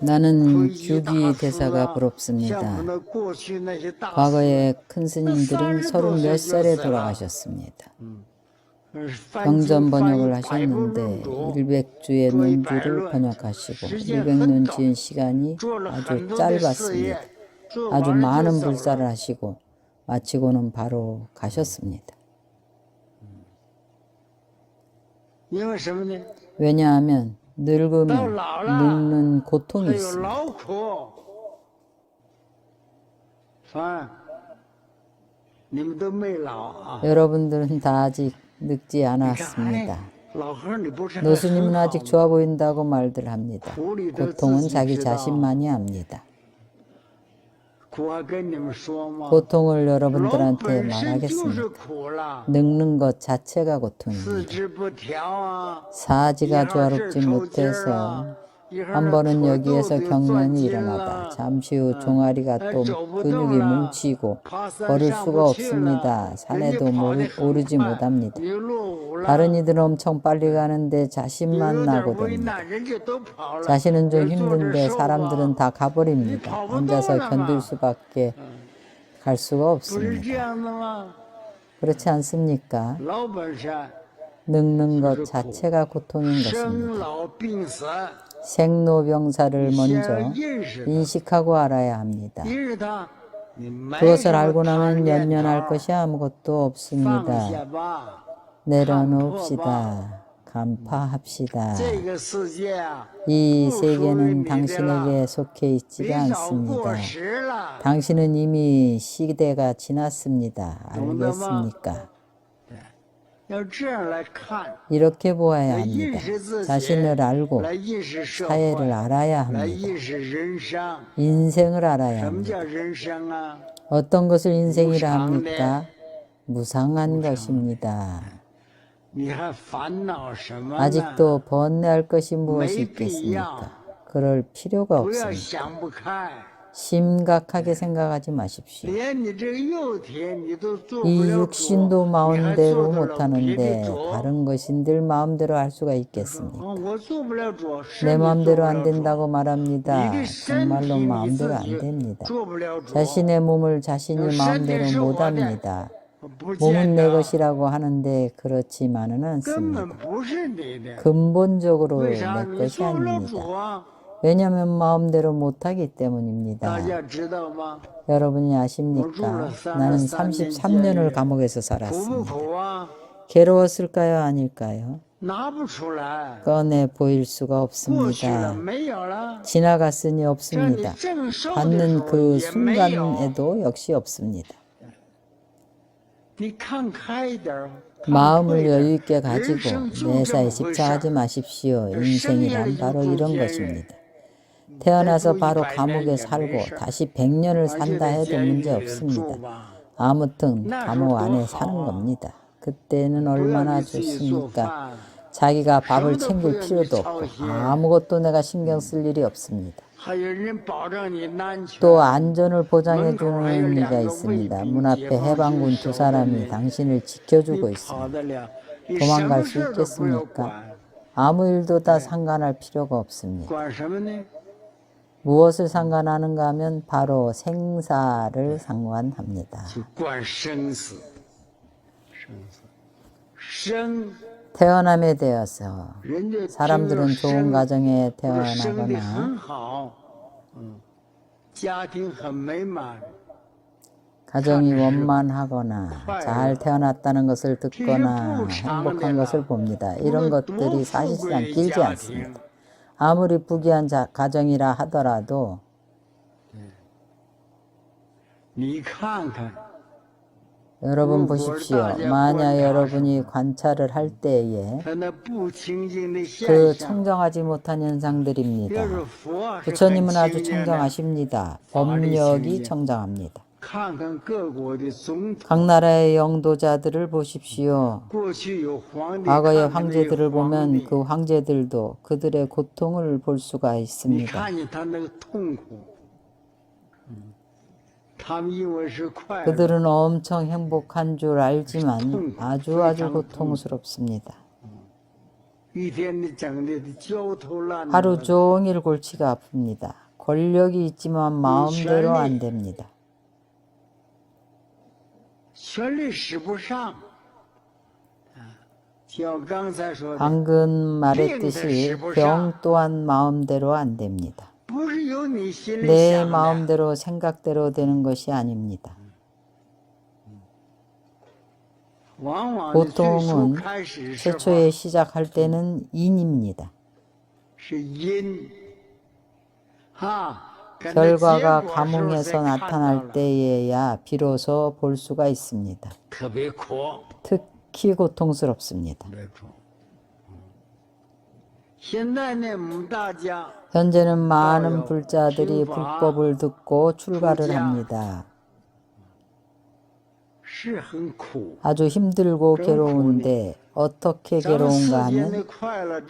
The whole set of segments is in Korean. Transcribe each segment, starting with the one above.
나는 주기 대사가 부럽습니다. 과거에 큰 스님들은 서른 몇 살에 돌아가셨습니다. 경전 번역을 하셨는데 100주의 논주를 번역하시고 100년 지은 시간이 아주 짧았습니다. 아주 많은 불사를 하시고 마치고는 바로 가셨습니다. 왜냐하면 늙으면 늙는 고통이 있습니다. 여러분들은 다 아직 늙지 않았습니다. 노수님은 아직 좋아 보인다고 말들 합니다. 고통은 자기 자신만이 합니다. 고통을 여러분들한테 말하겠습니다. 늙는 것 자체가 고통입니다. 사지가 조화롭지 못해서 한 번은 여기에서 경련이 일어나다 잠시 후 종아리가 또 근육이 뭉치고 걸을 수가 없습니다. 산에도 모르, 오르지 못합니다. 다른 이들은 엄청 빨리 가는데 자신만 나고 됩니다. 자신은 좀 힘든데 사람들은 다 가버립니다. 앉아서 견딜 수밖에 갈 수가 없습니다. 그렇지 않습니까? 늙는 것 자체가 고통인 것입니다. 생로병사를 먼저 인식하고 알아야 합니다. 그것을 알고 나면 연연할 것이 아무것도 없습니다. 내려놓읍시다. 간파합시다. 이 세계는 당신에게 속해 있지가 않습니다. 당신은 이미 시대가 지났습니다. 알겠습니까? 이렇게 보아야 합니다. 자신을 알고 사회를 알아야 합니다. 인생을 알아야 합니다. 어떤 것을 인생이라 합니까? 무상한 것입니다. 아직도 번뇌할 것이 무엇이 있겠습니까? 그럴 필요가 없습니다. 심각하게 생각하지 마십시오. 이 육신도 마음대로 못하는데 다른 것인들 마음대로 할 수가 있겠습니까? 내 마음대로 안 된다고 말합니다. 정말로 마음대로 안 됩니다. 자신의 몸을 자신이 마음대로 못합니다. 몸은 내 것이라고 하는데 그렇지만은 않습니다. 근본적으로 내 것이 아닙니다. 왜냐하면 마음대로 못하기 때문입니다. 여러분이 아십니까? 나는 33년을 감옥에서 살았습니다. 괴로웠을까요? 아닐까요? 꺼내 보일 수가 없습니다. 지나갔으니 없습니다. 받는 그 순간에도 역시 없습니다. 마음을 여유있게 가지고 매사에 집착하지 마십시오. 인생이란 바로 이런 것입니다. 태어나서 바로 감옥에 살고 다시 100년을 산다 해도 문제 없습니다. 아무튼 감옥 안에 사는 겁니다. 그때는 얼마나 좋습니까? 자기가 밥을 챙길 필요도 없고 아무것도 내가 신경 쓸 일이 없습니다. 또 안전을 보장해 주는 의미가 있습니다. 문 앞에 해방군 두 사람이 당신을 지켜주고 있습니다. 도망갈 수 있겠습니까? 아무 일도 다 상관할 필요가 없습니다. 무엇을 상관하는가 하면 바로 생사를 상관합니다. 태어남에 대해서 사람들은 좋은 가정에 태어나거나 가정이 원만하거나 잘 태어났다는 것을 듣거나 행복한 것을 봅니다. 이런 것들이 사실상 길지 않습니다. 아무리 부귀한 자, 가정이라 하더라도 여러분 보십시오. 만약 여러분이 관찰을 할 때에 그 청정하지 못한 현상들입니다. 부처님은 아주 청정하십니다. 법력이 청정합니다. 각 나라의 영도자들을 보십시오. 과거의 황제들을 보면 그 황제들도 그들의 고통을 볼 수가 있습니다. 그들은 엄청 행복한 줄 알지만 아주 아주 고통스럽습니다. 하루 종일 골치가 아픕니다. 권력이 있지만 마음대로 안 됩니다. 权力使不上。啊，像刚才说的， 방금 말했듯이 병 또한 마음대로 안 됩니다. 不是由你心里 내 想的， 마음대로 생각대로 되는 것이 아닙니다. 往往的最初 보통은 开始时候 최초에 시작할 때는 인입니다. 是因，啊，跟着 결과가 감흥에서 나타날 때에야 비로소 볼 수가 있습니다. 특히 고통스럽습니다. 어. 현재는 많은 불자들이 불법을 듣고 출가를 합니다. 아주 힘들고 괴로운데 어떻게 괴로운가 하면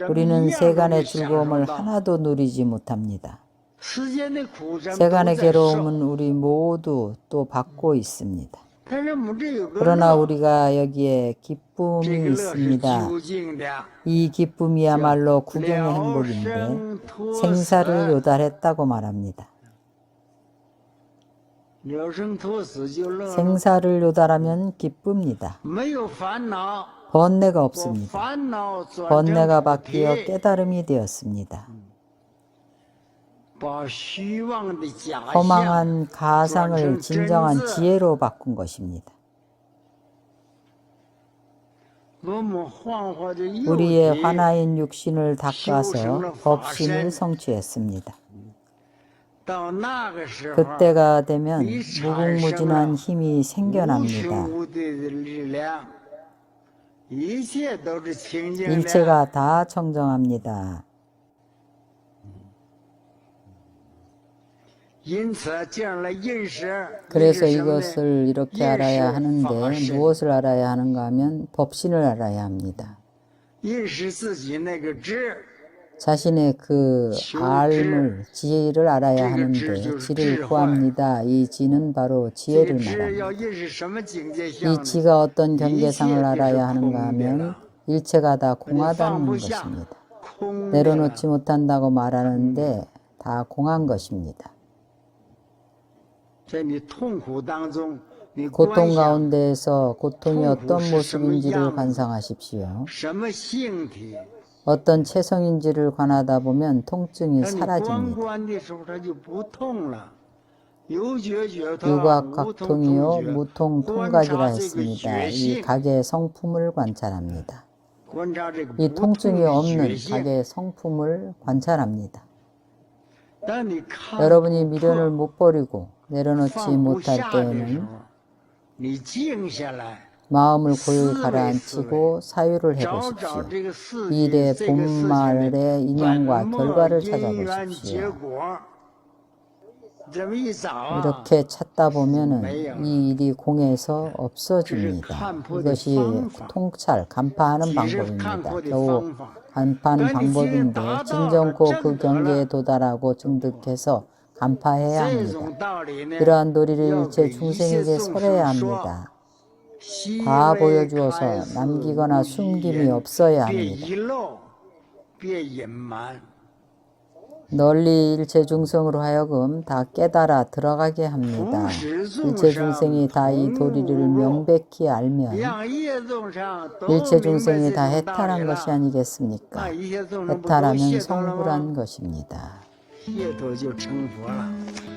우리는 세간의 즐거움을 하나도 누리지 못합니다. 세간의 괴로움은 우리 모두 또 받고 있습니다. 그러나 우리가 여기에 기쁨이 있습니다. 이 기쁨이야말로 구경의 행복인데 생사를 요달했다고 말합니다. 생사를 요달하면 기쁩니다. 번뇌가 없습니다. 번뇌가 바뀌어 깨달음이 되었습니다. 허망한 가상을 진정한 지혜로 바꾼 것입니다. 우리의 화나인 육신을 닦아서 법신을 성취했습니다. 그때가 되면 무궁무진한 힘이 생겨납니다. 일체가 다 청정합니다. 그래서 이것을 이렇게 알아야 하는데 무엇을 알아야 하는가 하면 법신을 알아야 합니다. 자신의 그 알을 지혜를 알아야 하는데 지를 구합니다. 이 지는 바로 지혜를 말합니다. 이 지가 어떤 경계상을 알아야 하는가 하면 일체가 다 공하다는 것입니다. 내려놓지 못한다고 말하는데 다 공한 것입니다. 고통 가운데에서 고통이 어떤 모습인지를 관상하십시오. 어떤 체성인지를 관하다 보면 통증이 사라집니다. 유각각통이요 무통통각이라 했습니다. 이 각의 성품을 관찰합니다. 이 통증이 없는 각의 성품을 관찰합니다. 여러분이 미련을 못 버리고 내려놓지 못할 때에는 마음을 고요히 가라앉히고 사유를 해보십시오. 일의 본말의 인연과 결과를 찾아보십시오. 이렇게 찾다 보면은 이 일이 공에서 없어집니다. 이것이 통찰, 간파하는 방법입니다. 겨우 간파하는 방법인데 진정코 그 경계에 도달하고 증득해서 간파해야 합니다. 이러한 도리를 제 중생에게 설해야 합니다. 다 보여주어서 남기거나 숨김이 없어야 합니다. 널리 일체 중생으로 하여금 다 깨달아 들어가게 합니다. 일체 중생이 다 이 도리를 명백히 알면 일체 중생이 다 해탈한 것이 아니겠습니까? 해탈하면 성불한 것입니다. 夜头就成佛了。